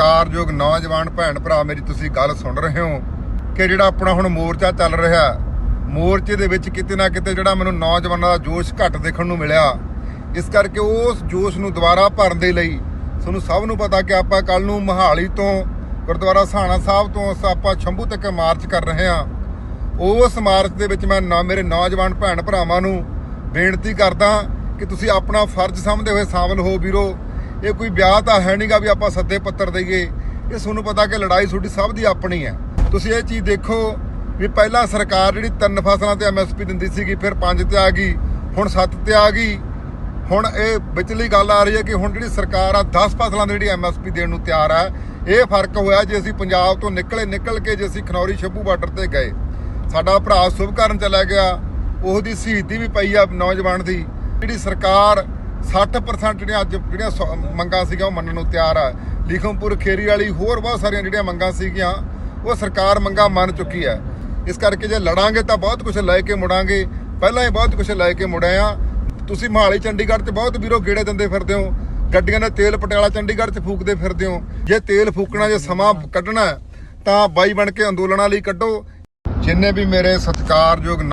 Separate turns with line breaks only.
ਸਤਿਕਾਰਯੋਗ ਨੌਜਵਾਨ ਭੈਣ ਭਰਾ, ਮੇਰੀ ਤੁਸੀਂ ਗੱਲ ਸੁਣ ਰਹੇ ਹੋ ਕਿ ਜਿਹੜਾ ਆਪਣਾ ਹੁਣ ਮੋਰਚਾ ਚੱਲ ਰਿਹਾ, ਮੋਰਚੇ ਦੇ ਵਿੱਚ ਕਿਤੇ ਨਾ ਕਿਤੇ ਜਿਹੜਾ ਮੈਨੂੰ ਨੌਜਵਾਨਾਂ ਦਾ ਜੋਸ਼ ਘੱਟ ਦੇਖਣ ਨੂੰ ਮਿਲਿਆ। ਇਸ ਕਰਕੇ ਉਸ ਜੋਸ਼ ਨੂੰ ਦੁਬਾਰਾ ਭਰਨ ਦੇ ਲਈ ਤੁਹਾਨੂੰ ਸਭ ਨੂੰ ਪਤਾ ਕਿ ਆਪਾਂ ਕੱਲ ਨੂੰ ਮਹਾਲੀ ਤੋਂ, ਗੁਰਦੁਆਰਾ ਸਾਣਾ ਸਾਹਿਬ ਤੋਂ ਆਪਾਂ ਸ਼ੰਭੂ ਤੱਕ ਮਾਰਚ ਕਰ ਰਹੇ ਹਾਂ। ਉਸ ਮਾਰਚ ਦੇ ਵਿੱਚ ਮੈਂ ਨਾ ਮੇਰੇ ਨੌਜਵਾਨ ਭੈਣ ਭਰਾਵਾਂ ਨੂੰ ਬੇਨਤੀ ਕਰਦਾ ਕਿ ਤੁਸੀਂ ਆਪਣਾ ਫਰਜ਼ ਸਮਝਦੇ ਹੋਏ ਸ਼ਾਮਲ ਹੋ ਵੀਰੋ। ਇਹ ਕੋਈ ਵਿਆਹ ਤਾਂ ਹੈ ਨਹੀਂਗਾ ਵੀ ਆਪਾਂ ਸੱਦੇ ਪੱਤਰ ਦਈਏ। ਇਹ ਤੁਹਾਨੂੰ ਪਤਾ ਕਿ ਲੜਾਈ ਤੁਹਾਡੀ ਸਭ ਦੀ ਆਪਣੀ ਹੈ। ਤੁਸੀਂ ਇਹ ਚੀਜ਼ ਦੇਖੋ ਵੀ ਪਹਿਲਾਂ ਸਰਕਾਰ ਜਿਹੜੀ ਤਿੰਨ ਫਸਲਾਂ ਤੇ ਐਮਐਸਪੀ ਦਿੰਦੀ ਸੀਗੀ, ਫਿਰ ਪੰਜ ਤੇ ਆ ਗਈ, ਹੁਣ ਸੱਤ ਤੇ ਆ ਗਈ। ਹੁਣ ਇਹ ਵਿਚਲੀ ਗੱਲ ਆ ਰਹੀ ਹੈ ਕਿ ਹੁਣ ਜਿਹੜੀ ਸਰਕਾਰ ਆ 10 ਫਸਲਾਂ ਦੀ ਜਿਹੜੀ ਐਮਐਸਪੀ ਦੇਣ ਨੂੰ ਤਿਆਰ ਹੈ ਇਹ ਫ਼ਰਕ ਹੋਇਆ ਜੇ ਅਸੀਂ ਪੰਜਾਬ ਤੋਂ ਨਿਕਲੇ ਨਿਕਲ ਕੇ ਜੇ ਅਸੀਂ ਖਨੌਰੀ ਸ਼ੱਭੂ ਬਾਰਡਰ ਤੇ ਗਏ। ਸਾਡਾ ਭਰਾ ਸੁਭਕਰਨ ਚਲਾ ਗਿਆ, ਉਹਦੀ ਸ਼ਹੀਦੀ ਵੀ ਪਈ ਆ ਨੌਜਵਾਨ ਦੀ। ਜਿਹੜੀ ਸਰਕਾਰ 60% ਜਿਹੜੀਆਂ ਅੱਜ ਜਿਹੜੀਆਂ ਸੌ- ਮੰਗਾਂ ਸੀਗੀਆਂ ਉਹ ਮੰਨਣ ਨੂੰ ਤਿਆਰ ਆ। ਲਿਖਮਪੁਰ ਖੇਰੀ ਵਾਲੀ ਹੋਰ ਬਹੁਤ ਸਾਰੀਆਂ ਜਿਹੜੀਆਂ ਮੰਗਾਂ ਸੀਗੀਆਂ, ਉਹ ਸਰਕਾਰ ਮੰਗਾਂ ਮੰਨ ਚੁੱਕੀ ਹੈ। ਇਸ ਕਰਕੇ ਜੇ ਲੜਾਂਗੇ ਤਾਂ ਬਹੁਤ ਕੁਝ ਲੈ ਕੇ ਮੁੜਾਂਗੇ। ਪਹਿਲਾਂ ਹੀ ਬਹੁਤ ਕੁਝ ਲੈ ਕੇ ਮੁੜੇ ਆ। ਤੁਸੀਂ ਮਹਾਲੀ, ਚੰਡੀਗੜ੍ਹ 'ਚ ਬਹੁਤ ਵੀਰੋ ਗੇੜੇ ਦਿੰਦੇ ਫਿਰਦੇ ਹੋ। ਗੱਡੀਆਂ ਦਾ ਤੇਲ ਪਟਿਆਲਾ, ਚੰਡੀਗੜ੍ਹ 'ਚ ਫੂਕਦੇ ਫਿਰਦੇ ਹੋ। ਜੇ ਤੇਲ ਫੂਕਣਾ, ਜੇ ਸਮਾਂ ਕੱਢਣਾ, ਤਾਂ ਬਾਈ ਬਣ ਕੇ ਅੰਦੋਲਨਾਂ ਲਈ ਕੱਢੋ। ਜਿੰਨੇ ਵੀ ਮੇਰੇ ਸਤਿਕਾਰਯੋਗ